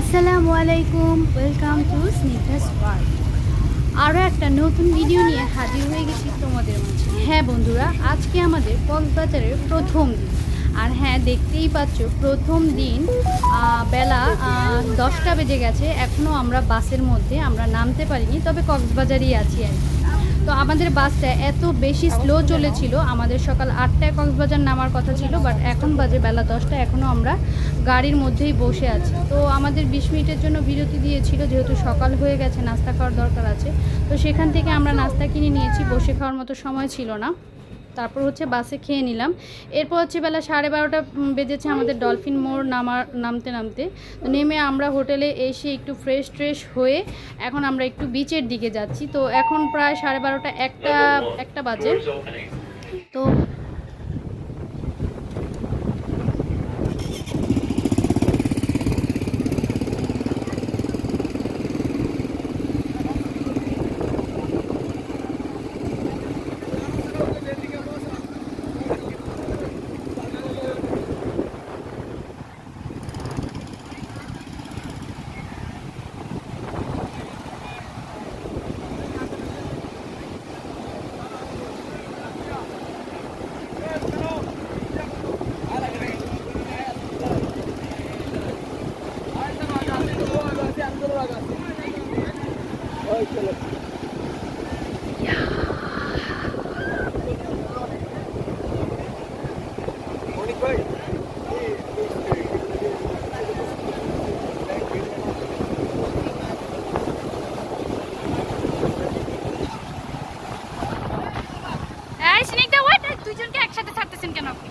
আসসালামু আলাইকুম welcome to Snigdha's park আরও একটা নতুন ভিডিও নিয়ে হাজির হয়ে গেছি তোমাদের মাঝে। হ্যাঁ বন্ধুরা, আজকে আমাদের কক্সবাজারের প্রথম দিন। আর হ্যাঁ দেখতেই পাচ্ছ, প্রথম দিন বেলা দশটা বেজে গেছে। এখনও আমরা বাসের মধ্যে আমরা নামতে পারিনি, তবে কক্সবাজারই আছি আর। তো আমাদের বাসটা এত বেশি স্লো চলেছিল, আমাদের সকাল আটটায় কক্সবাজার নামার কথা ছিল বাট এখন বাজে বেলা দশটা এখনও আমরা গাড়ির মধ্যেই বসে আছি। তো আমাদের বিশ মিনিটের জন্য বিরতি দিয়েছিল, যেহেতু সকাল হয়ে গেছে, নাস্তা খাওয়ার দরকার আছে। তো সেখান থেকে আমরা নাস্তা কিনে নিয়েছি, বসে খাওয়ার মতো সময় ছিল না। তারপর হচ্ছে বাসে খেয়ে নিলাম। এরপর হচ্ছে বেলা সাড়ে বারোটা বেজেছে আমাদের ডলফিন মোড় নামার, নামতে নামতে। তো নেমে আমরা হোটেলে এসে একটু ফ্রেশ ট্রেশ হয়ে এখন আমরা একটু বিচের দিকে যাচ্ছি। তো এখন প্রায় সাড়ে বারোটা একটা একটা বাজে। তো এই স্নেকটা ওয়েট দুইজনকে একসাথে ছাড়তেছেন কেন আপনি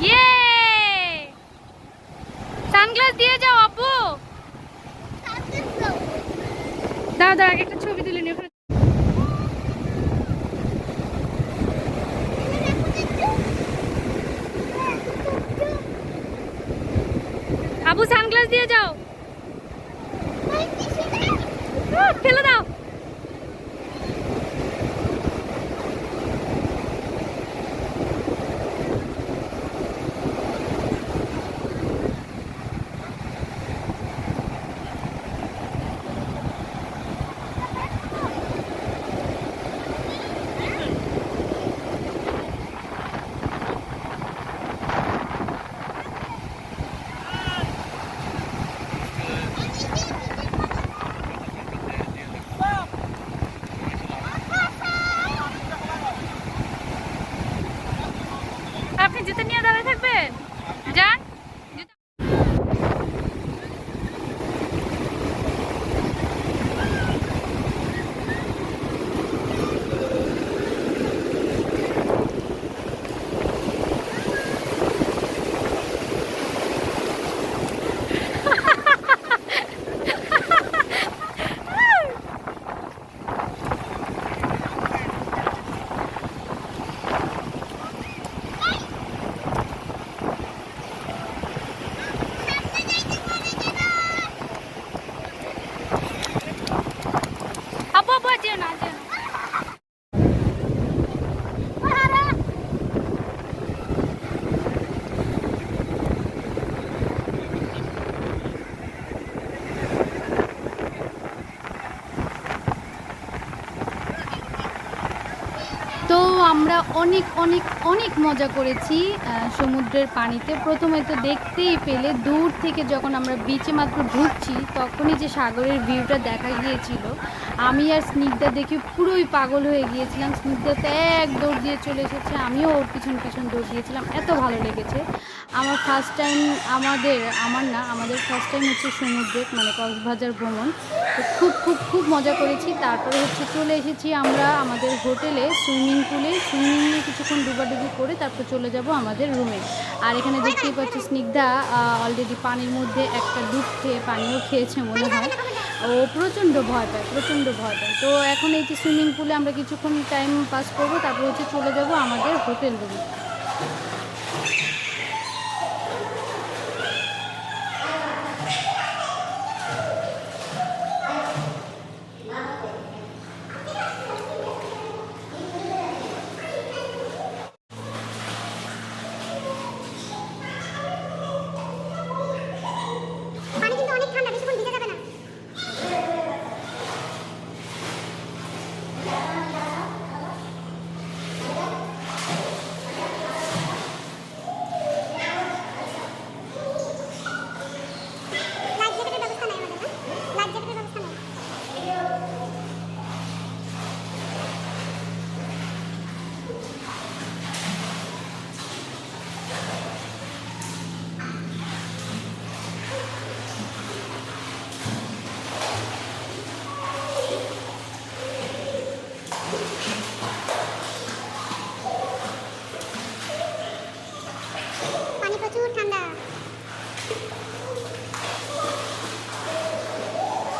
ইয়ে দাও দাও একটা ছবি তুলে নিও ওখানে। আবু সানগ্লাস দিয়ে যাও। ফেলে দাও আপনি জুতো নিয়ে দাঁড়িয়ে থাকবেন যান জুতো- আপু আপু আর যেও না আর যেও না। তো আমরা অনেক অনেক অনেক মজা করেছি সমুদ্রের পানিতে। প্রথমে তো দেখতেই পেলে, দূর থেকে যখন আমরা বিচে মাত্র ঢুকছি, তখনই যে সাগরের ভিউটা দেখা গিয়েছিল। আমি আর স্নিগ্ধা দেখে পুরোই পাগল হয়ে গিয়েছিলাম। স্নিগ্ধা তো এক দৌড় দিয়ে চলে এসেছে, আমিও ওর পিছন পিছন দৌড় দিয়েছিলাম। এত ভালো লেগেছে। আমার ফার্স্ট টাইম আমাদের, আমার না, আমাদের ফার্স্ট টাইম হচ্ছে সমুদ্রে মানে কক্সবাজার ভ্রমণ। তো খুব খুব খুব মজা করেছি। তারপরে হচ্ছে চলে এসেছি আমরা আমাদের হোটেলে, সুইমিং পুলে। সুইমিং নিয়ে কিছুক্ষণ ডুবাডুবি করে তারপর চলে যাব আমাদের রুমে। আর এখানে দেখতেই পাচ্ছি স্নিগ্ধা অলরেডি পানির মধ্যে একটা ডুব খেয়ে, পানিও খেয়েছে মনে হয়। ও প্রচণ্ড ভয় পায়, প্রচণ্ড ভয় পায়। তো এখন এই যে সুইমিং পুলে আমরা কিছুক্ষণ টাইম পাস করব, তারপর হচ্ছে চলে যাব আমাদের হোটেল রুমে পানি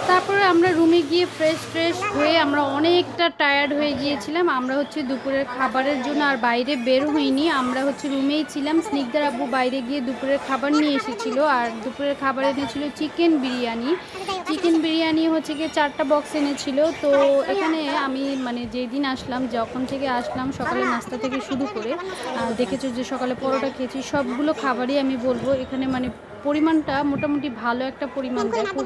তারপরে আমরা রুমে গিয়ে ফ্রেশ ফ্রেশ হয়ে আমরা অনেকটা টায়ার্ড হয়ে গিয়েছিলাম। আমরা হচ্ছে দুপুরের খাবারের জন্য আর বাইরে বের হইনি। আমরা হচ্ছে রুমেই ছিলাম। স্নিগ্ধার আব্বু বাইরে গিয়ে দুপুরের খাবার নিয়ে এসেছিল। আর দুপুরের খাবার এনেছিল চিকেন বিরিয়ানি। চিকেন বিরিয়ানি হচ্ছে গিয়ে চারটা বক্স এনেছিল। তো এখানে আমি মানে যেই দিন আসলাম, যখন থেকে আসলাম, সকালে নাস্তা থেকে শুরু করে দেখেছ যে সকালে পরোটা খেয়েছি, সবগুলো খাবারই আমি বলব, এখানে মানে পরিমাণটা মোটামুটি ভালো একটা পরিমাণ দেয় খুব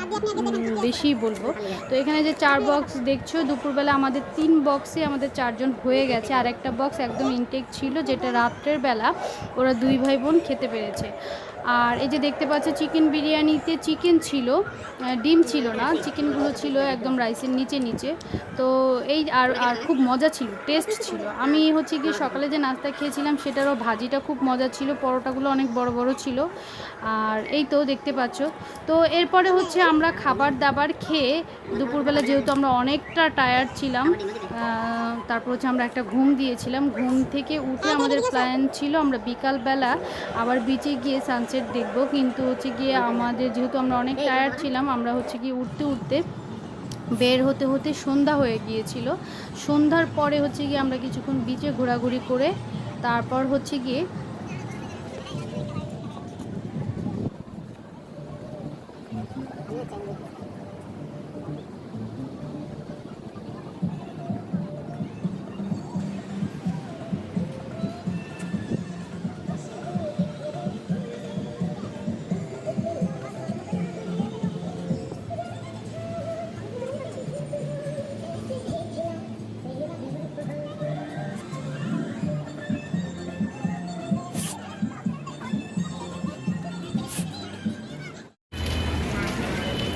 বেশিই বলব। তো এখানে যে চার বক্স দেখছ, দুপুরবেলা আমাদের তিন বক্সে আমাদের চারজন হয়ে গেছে, আর একটা বক্স একদম ইনটেক ছিল, যেটা রাত্রের বেলা ওরা দুই ভাই বোন খেতে পেরেছে। আর এই যে দেখতে পাচ্ছ চিকেন বিরিয়ানিতে চিকেন ছিল ডিম ছিল না চিকেনগুলো ছিল একদম রাইসের নিচে নিচে। তো এই আর আর খুব মজা ছিল টেস্ট ছিল। আমি হচ্ছে কি সকালে যে নাস্তা খেয়েছিলাম, সেটারও ভাজিটা খুব মজা ছিল, পরোটাগুলো অনেক বড় বড় ছিল। আর এই তো দেখতে পাচ্ছ, তো এরপরে হচ্ছে আমরা খাবার দাবার খেয়ে দুপুরবেলা যেহেতু আমরা অনেকটা টায়ার্ড ছিলাম তারপর হচ্ছে আমরা একটা ঘুম দিয়েছিলাম। ঘুম থেকে উঠে আমাদের প্ল্যান ছিল, আমরা বিকালবেলা আবার বিচে গিয়ে সানসেট দেখব, কিন্তু হচ্ছে গিয়ে আমাদের যেহেতু আমরা অনেক টায়ার্ড ছিলাম, আমরা হচ্ছে গিয়ে উঠতে উঠতে বের হতে হতে সন্ধ্যা হয়ে গিয়েছিল। সন্ধ্যার পরে হচ্ছে গিয়ে আমরা কিছুক্ষণ বিচে ঘোরাঘুরি করে, তারপর হচ্ছে গিয়ে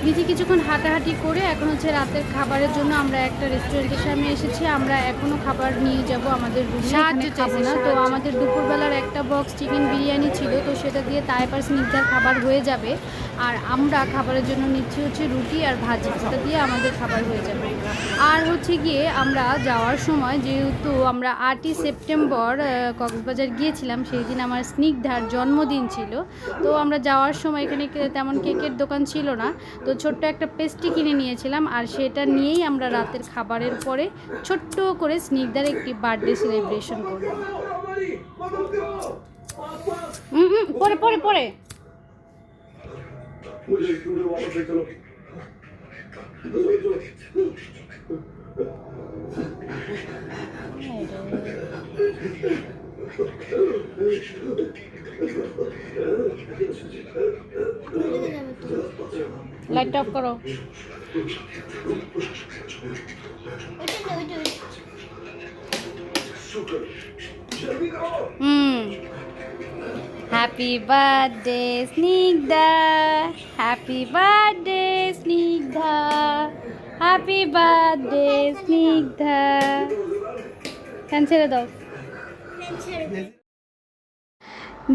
নিজে কিছুক্ষণ হাঁটাহাঁটি করে এখন হচ্ছে রাতের খাবারের জন্য আমরা একটা রেস্টুরেন্টের সামনে এসেছি। আমরা এখনও খাবার নিয়ে যাব আমাদের রুমে সাহায্য খাব না। তো আমাদের দুপুরবেলার একটা বক্স চিকেন বিরিয়ানি ছিল তো সেটা দিয়ে তাই তাইপার স্নিগ্ধার খাবার হয়ে যাবে। আর আমরা খাবারের জন্য নিচ্ছি হচ্ছে রুটি আর ভাজি সেটা দিয়ে আমাদের খাবার হয়ে যাবে। আর হচ্ছে গিয়ে আমরা যাওয়ার সময় যেহেতু আমরা আটই সেপ্টেম্বর কক্সবাজার গিয়েছিলাম সেই দিন আমার স্নিগ্ধার জন্মদিন ছিল। তো আমরা যাওয়ার সময় এখানে তেমন কেকের দোকান ছিল না। তো ছোট্ট একটা পেস্ট্রি কিনে নিয়েছিলাম আর সেটা নিয়েই আমরা রাতের খাবারের পরে ছোট্ট করে স্নিগ্ধার একটি বার্থডে সেলিব্রেশন করলাম পরে পরে পরে হ্যাঁ Thank you. লাইট অফ করো। হুম। Happy birthday Snigdha happy birthday Snigdha happy birthday Snigdha কেন ছেড়ে দাও।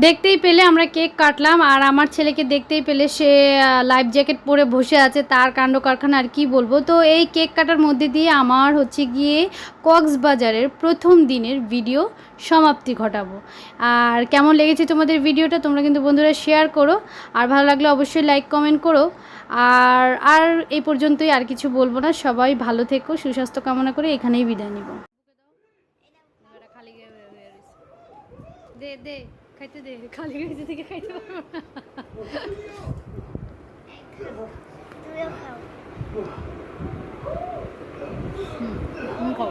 দেখতেই পেলে আমরা কেক কাটলাম আর আমার ছেলেকে দেখতেই পেলে সে লাইফ জ্যাকেট পরে বসে আছে তার কাণ্ড কারখানা আর কি বলব। তো এই কেক কাটার মধ্যে দিয়ে আমার হচ্ছে গিয়ে কক্সবাজারের প্রথম দিনের ভিডিও সমাপ্তি ঘটাবো। আর কেমন লেগেছে তোমাদের ভিডিওটা তোমরা কিন্তু বন্ধুরা শেয়ার করো। আর ভালো লাগলে অবশ্যই লাইক কমেন্ট করো। আর আর এই পর্যন্তই আর কিছু বলব না। সবাই ভালো থেকো, সুস্বাস্থ্য কামনা করে এখানেই বিদায় নিব। দে দে খাইতে দে খালি খাইতে থেকে খাইতে পারবো না হুম, হুম, খাও